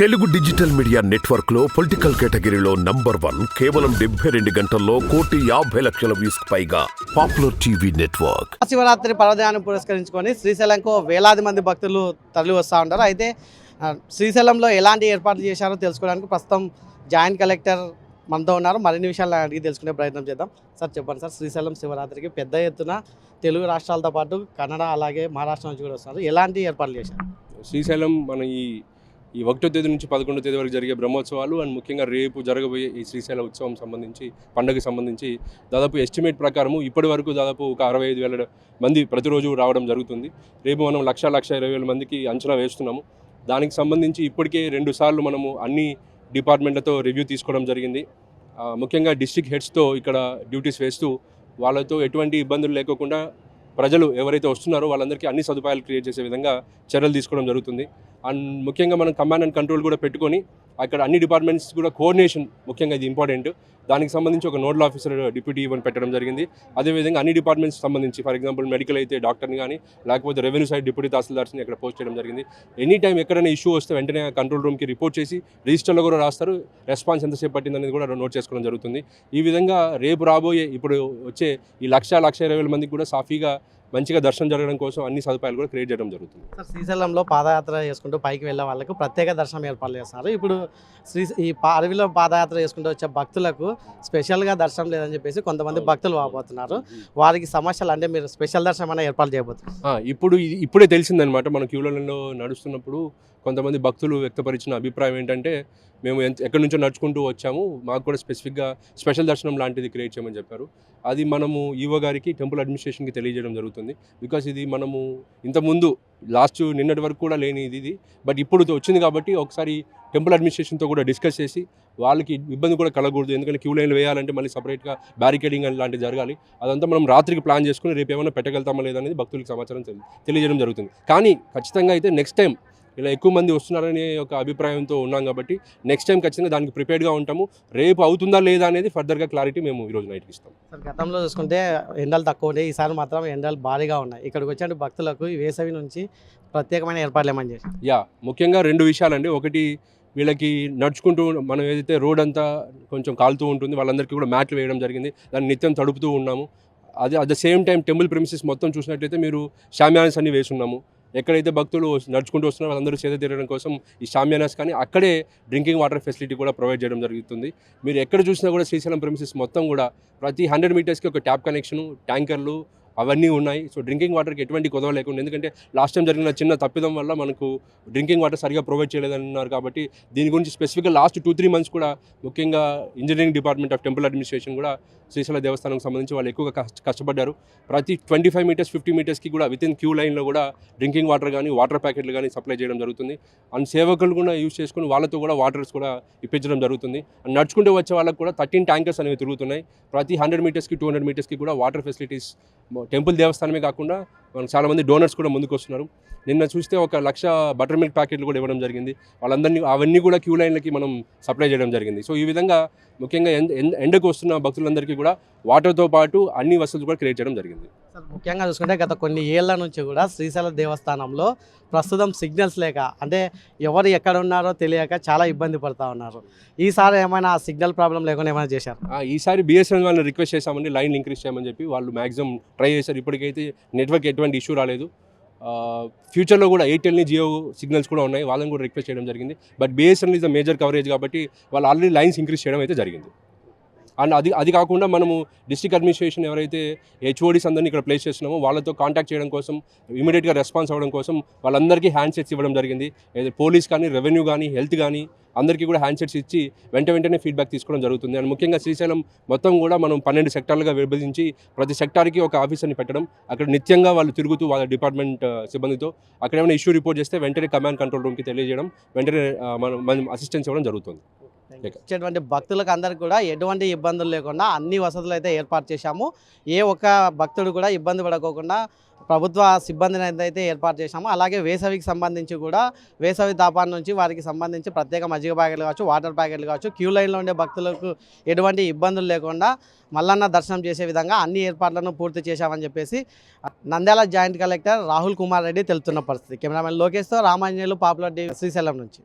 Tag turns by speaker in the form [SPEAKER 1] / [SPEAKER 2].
[SPEAKER 1] Telugu digital media నెట్వర్క్లో political కేటగిరీలో number one కేవలం డెబ్బై రెండు గంటల్లో కోటి యాభై లక్షల వ్యూస్ పైగా పాపులర్ టీవీ నెట్వర్క్.
[SPEAKER 2] శివరాత్రి పర్వదినాన్ని పురస్కరించుకొని శ్రీశైలంకు వేలాది మంది భక్తులు తరలి వస్తూ ఉంటారు. అయితే శ్రీశైలంలో ఎలాంటి ఏర్పాట్లు చేశారో తెలుసుకోవడానికి ప్రస్తుతం జాయింట్ కలెక్టర్ మనతో ఉన్నారు. మరిన్ని విషయాలు అడిగి తెలుసుకునే ప్రయత్నం చేద్దాం. సార్ చెప్పండి సార్ శ్రీశైలం శివరాత్రికి పెద్ద ఎత్తున తెలుగు రాష్ట్రాలతో పాటు కన్నడ అలాగే మహారాష్ట్ర నుంచి కూడా వస్తున్నారు. ఎలాంటి ఏర్పాట్లు చేశారు?
[SPEAKER 3] శ్రీశైలం మన ఈ ఈ ఒకటో తేదీ నుంచి పదకొండో తేదీ వరకు జరిగే బ్రహ్మోత్సవాలు అండ్ ముఖ్యంగా రేపు జరగబోయే ఈ శ్రీశైల ఉత్సవం సంబంధించి పండుగకి సంబంధించి దాదాపు ఎస్టిమేట్ ప్రకారము ఇప్పటి వరకు దాదాపు ఒక అరవై ఐదు వేల మంది ప్రతిరోజు రావడం జరుగుతుంది. రేపు మనం లక్ష లక్ష ఇరవై వేల మందికి అంచనా వేస్తున్నాము. దానికి సంబంధించి ఇప్పటికే రెండు సార్లు మనము అన్ని డిపార్ట్మెంట్లతో రివ్యూ తీసుకోవడం జరిగింది. ముఖ్యంగా డిస్ట్రిక్ట్ హెడ్స్తో ఇక్కడ డ్యూటీస్ వేస్తూ వాళ్ళతో ఎటువంటి ఇబ్బందులు లేకోకుండా ప్రజలు ఎవరైతే వస్తున్నారో వాళ్ళందరికీ అన్ని సదుపాయాలు క్రియేట్ చేసే విధంగా చర్యలు తీసుకోవడం జరుగుతుంది. అండ్ ముఖ్యంగా మనం కమాండ్ అండ్ కంట్రోల్ కూడా పెట్టుకొని అక్కడ అన్ని డిపార్ట్మెంట్స్ కూడా కోఆర్డినేషన్ ముఖ్యంగా ఇది ఇంపార్టెంట్ దానికి సంబంధించి ఒక నోడల్ ఆఫీసర్ డిప్యూటీ ఇవ్వని పెట్టడం జరిగింది. అదేవిధంగా అన్ని డిపార్ట్మెంట్స్ సంబంధించి ఫర్ ఎగ్జాంపుల్ మెడికల్ అయితే డాక్టర్ని కానీ లేకపోతే రెవెన్యూ సైడ్ డిప్యూటీ తహసీల్దార్స్ని అక్కడ పోస్ట్ చేయడం జరిగింది. ఎనీ టైం ఎక్కడైనా ఇష్యూ వస్తే వెంటనే కంట్రోల్ రూమ్కి రిపోర్ట్ చేసి రిజిస్టర్లో కూడా రాస్తారు. రెస్పాన్స్ ఎంతసేపు పట్టింది అనేది కూడా నోట్ చేసుకోవడం జరుగుతుంది. ఈ విధంగా రేపు రాబోయే ఇప్పుడు వచ్చే ఈ లక్ష లక్ష ఇరవై వేల మందికి కూడా సాఫీగా మంచిగా దర్శనం జరగడం కోసం అన్ని సదుపాయాలు కూడా క్రియేట్ చేయడం జరుగుతుంది.
[SPEAKER 2] సార్ శ్రీశైలంలో పాదయాత్ర చేసుకుంటూ పైకి వెళ్ళే వాళ్ళకు ప్రత్యేక దర్శనం ఏర్పాట్లు చేస్తున్నారు ఇప్పుడు శ్రీ ఈ అడవిలో పాదయాత్ర చేసుకుంటూ వచ్చే భక్తులకు స్పెషల్గా దర్శనం లేదని చెప్పేసి కొంతమంది భక్తులు వాపోతున్నారు. వారికి సమస్యలు అంటే మీరు స్పెషల్ దర్శనం అనే ఏర్పాటు చేయబోతున్నారు.
[SPEAKER 3] ఇప్పుడు ఇప్పుడే తెలిసిందనమాట మన క్యూలలో నడుస్తున్నప్పుడు కొంతమంది భక్తులు వ్యక్తపరిచిన అభిప్రాయం ఏంటంటే మేము ఎంత ఎక్కడి నుంచో నడుచుకుంటూ వచ్చాము మాకు కూడా స్పెసిఫిక్గా స్పెషల్ దర్శనం లాంటిది క్రియేట్ చేయమని చెప్పారు. అది మనము ఈవో గారికి టెంపుల్ అడ్మినిస్ట్రేషన్కి తెలియజేయడం జరుగుతుంది. బికాస్ ఇది మనము ఇంతకుముందు లాస్ట్ నిన్నటి వరకు కూడా లేని ఇది ఇది బట్ ఇప్పుడు వచ్చింది కాబట్టి ఒకసారి టెంపుల్ అడ్మినిస్ట్రేషన్తో కూడా డిస్కస్ చేసి వాళ్ళకి ఇబ్బంది కూడా కలగకూడదు. ఎందుకంటే క్యూ లైన్లు వేయాలంటే మళ్ళీ సపరేట్గా బ్యారికేడింగ్ లాంటివి జరగాలి. అదంతా మనం రాత్రికి ప్లాన్ చేసుకుని రేపు ఏమైనా పెట్టగలుగుతామా లేదనేది భక్తులకు సమాచారం తెలి- తెలియజేయడం జరుగుతుంది. కానీ ఖచ్చితంగా అయితే నెక్స్ట్ టైం ఇలా ఎక్కువ మంది వస్తున్నారనే ఒక అభిప్రాయంతో ఉన్నాం కాబట్టి నెక్స్ట్ టైం ఖచ్చితంగా దానికి ప్రిపేర్డ్గా ఉంటాము. రేపు అవుతుందా లేదా అనేది ఫర్దర్గా క్లారిటీ మేము ఈరోజు నైట్కి ఇస్తాం.
[SPEAKER 2] సార్ గతంలో చూసుకుంటే ఎండలు తక్కువ ఉండే ఈసారి మాత్రం ఎండలు భారీగా ఉన్నాయి. ఇక్కడికి వచ్చే భక్తులకు వేసవి నుంచి ప్రత్యేకమైన ఏర్పాట్లు ఏమని చేశారు?
[SPEAKER 3] యా ముఖ్యంగా రెండు విషయాలండి. ఒకటి వీళ్ళకి నడుచుకుంటూ మనం ఏదైతే రోడ్ అంతా కొంచెం కాలుతూ ఉంటుంది వాళ్ళందరికీ కూడా మ్యాట్లు వేయడం జరిగింది. దాన్ని నిత్యం తడుపుతూ ఉన్నాము. అదే at the same time temple premises మొత్తం చూసినట్లయితే మీరు షామ్యాన్స్ అన్ని వేసున్నాము. ఎక్కడైతే భక్తులు నడుచుకుంటూ వస్తున్నారో వాళ్ళందరూ సేద తీరడం కోసం ఈ షామ్యానాస్ కానీ అక్కడే డ్రింకింగ్ వాటర్ ఫెసిలిటీ కూడా ప్రొవైడ్ చేయడం జరుగుతుంది. మీరు ఎక్కడ చూసినా కూడా శ్రీశైలం ప్రిమిసెస్ మొత్తం కూడా ప్రతి హండ్రెడ్ మీటర్స్కి ఒక ట్యాప్ కనెక్షను ట్యాంకర్లు అవన్నీ ఉన్నాయి. సో డ్రింకింగ్ వాటర్కి ఎటువంటి కొదవ లేకుండా ఎందుకంటే లాస్ట్ టైం జరిగిన చిన్న తప్పిదం వల్ల మనకు డ్రింకింగ్ వాటర్ సరిగా ప్రొవైడ్ చేయలేదన్నారు కాబట్టి దీని గురించి స్పెసిఫిక్గా లాస్ట్ టూ త్రీ మంత్స్ కూడా ముఖ్యంగా engineering department of temple administration కూడా శ్రీశైల దేవస్థానంకి సంబంధించి వాళ్ళు ఎక్కువగా కష్ట- కష్టపడ్డారు. ప్రతి ట్వంటీ ఫైవ్ మీటర్స్ ఫిఫ్టీ మీటర్స్కి కూడా విత్ ఇన్ క్యూ లైన్లో కూడా డ్రింకింగ్ వాటర్ కానీ వాటర్ ప్యాకెట్లు కానీ సప్లై చేయడం జరుగుతుంది. అండ్ సేవకులు కూడా యూజ్ చేసుకుని వాళ్ళతో కూడా వాటర్స్ కూడా ఇప్పించడం జరుగుతుంది. అండ్ నడుచుకుంటూ వచ్చే వాళ్ళకి కూడా థర్టీన్ ట్యాంకర్స్ అనేవి తిరుగుతున్నాయి. ప్రతి హండ్రెడ్ మీటర్స్కి టూ హండ్రెడ్ మీటర్స్కి కూడా వాటర్ ఫెసిలిటీస్ టెంపుల్ దేవస్థానమే కాకుండా మనం చాలామంది డోనర్స్ కూడా ముందుకు వస్తున్నారు నిన్న చూస్తే ఒక లక్ష బటర్ మిల్క్ ప్యాకెట్లు కూడా ఇవ్వడం జరిగింది. వాళ్ళందరినీ అవన్నీ కూడా క్యూ లైన్లకి మనం సప్లై చేయడం జరిగింది. సో ఈ విధంగా ముఖ్యంగా ఎండకు వస్తున్న భక్తులందరికీ కూడా వాటర్తో పాటు అన్ని వసతులు కూడా క్రియేట్ చేయడం జరిగింది.
[SPEAKER 2] సార్ ముఖ్యంగా చూసుకుంటే గత కొన్ని ఏళ్ళ నుంచి కూడా శ్రీశైల దేవస్థానంలో ప్రస్తుతం సిగ్నల్స్ లేక అంటే ఎవరు ఎక్కడ ఉన్నారో తెలియక చాలా ఇబ్బంది పడుతూ ఉన్నారు. ఈసారి ఏమైనా సిగ్నల్ ప్రాబ్లం లేకుండా ఏమైనా చేశారు?
[SPEAKER 3] ఆ, ఈసారి బిఎస్ఎన్ వాళ్ళని రిక్వెస్ట్ చేశామని లైన్ ఇంక్రీజ్ చేయమని చెప్పి వాళ్ళు మ్యాక్సిమం ట్రై చేశారు. ఇప్పటికైతే నెట్వర్క్ ఎటువంటి ఇష్యూ రాలేదు. ఫ్యూచర్లో కూడా ఎయిర్టెల్ని జియో సిగ్నల్స్ కూడా ఉన్నాయి. వాళ్ళని కూడా రిక్వెస్ట్ చేయడం జరిగింది. But BSNL is the major coverage కాబట్టి వాళ్ళు ఆల్రెడీ లైన్స్ ఇంక్రీజ్ చేయడం అయితే జరిగింది. అండ్ అది అది కాకుండా మనము డిస్ట్రిక్ట్ అడ్మినిస్ట్రేషన్ ఎవరైతే హెచ్ఓడీస్ అందరినీ ఇక్కడ ప్లేస్ చేస్తున్నామో వాళ్ళతో కాంటాక్ట్ చేయడం కోసం ఇమీడియట్గా రెస్పాన్స్ అవ్వడం కోసం వాళ్ళందరికీ హ్యాండ్ సెట్స్ ఇవ్వడం జరిగింది. పోలీస్ కానీ రెవెన్యూ కానీ హెల్త్ కానీ అందరికీ కూడా హ్యాండ్ సెట్స్ ఇచ్చి వెంట వెంటనే ఫీడ్బ్యాక్ తీసుకోవడం జరుగుతుంది. అండ్ ముఖ్యంగా శ్రీశైలం మొత్తం కూడా మనం పన్నెండు సెక్టార్లుగా విభజించి ప్రతి సెక్టార్కి ఒక ఆఫీసర్ని పెట్టడం అక్కడ నిత్యంగా వాళ్ళు తిరుగుతూ వాళ్ళ డిపార్ట్మెంట్ సిబ్బందితో అక్కడ ఏమైనా ఇష్యూ రిపోర్ట్ చేస్తే వెంటనే కమాండ్ కంట్రోల్ రూమ్కి తెలియజేయడం వెంటనే మనం మనం అసిస్టెన్స్ ఇవ్వడం జరుగుతుంది.
[SPEAKER 2] వచ్చేటువంటి భక్తులకు అందరికి కూడా ఎటువంటి ఇబ్బందులు లేకుండా అన్ని వసతులు అయితే ఏర్పాటు చేశాము. ఏ ఒక్క భక్తుడు కూడా ఇబ్బంది పడకోకుండా ప్రభుత్వ సిబ్బందిని అయితే ఏర్పాటు చేశాము. అలాగే వేసవికి సంబంధించి కూడా వేసవి తాపాల నుంచి వారికి సంబంధించి ప్రత్యేక మజ్జిగ ప్యాకెట్లు కావచ్చు వాటర్ ప్యాకెట్లు కావచ్చు క్యూ లైన్లో ఉండే భక్తులకు ఎటువంటి ఇబ్బందులు లేకుండా మల్లన్న దర్శనం చేసే విధంగా అన్ని ఏర్పాట్లను పూర్తి చేశామని చెప్పేసి నంద్యాల జాయింట్ కలెక్టర్ రాహుల్ కుమార్ రెడ్డి తెలుస్తున్న పరిస్థితి. కెమెరామెన్ లోకేష్తో రామాంజనేయులు పాపులర్ టీవీ శ్రీశైలం నుంచి.